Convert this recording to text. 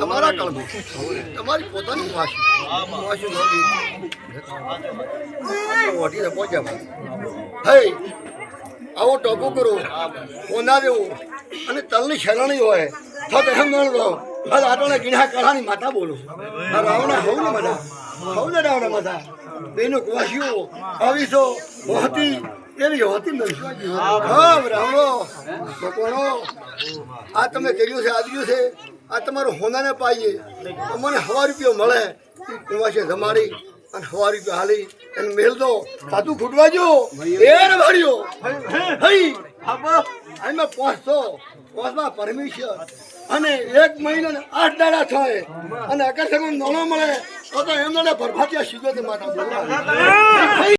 તમારા આવો ટોપો કરો. કોના દેવો. અને તલની શરણી હોય. તો ગણ કળાની માતા બોલો. રાવણા હવ ને બધા? હવ ને બધા બેનો કવાસીઓ આવીસો હોતી એવી હોતી હા રાવણો ભગવાનો આ તમે કર્યું છે આદર્યું છે આ તમારું હોનાને પાઈએ મને હવા રૂપિયો મળે એ જમાડી અને હવા રૂપિયો હાલી એને મેલ દો સાધુ ખૂટવા જો એર ભાડ્યો હઈ આમાં પહોંચતો પહોંચમાં પરમિશન અને એક મહિના આઠ દાડા થાય અને અકસ્માત નાણો મળે તો એમને તે માતા બોલવા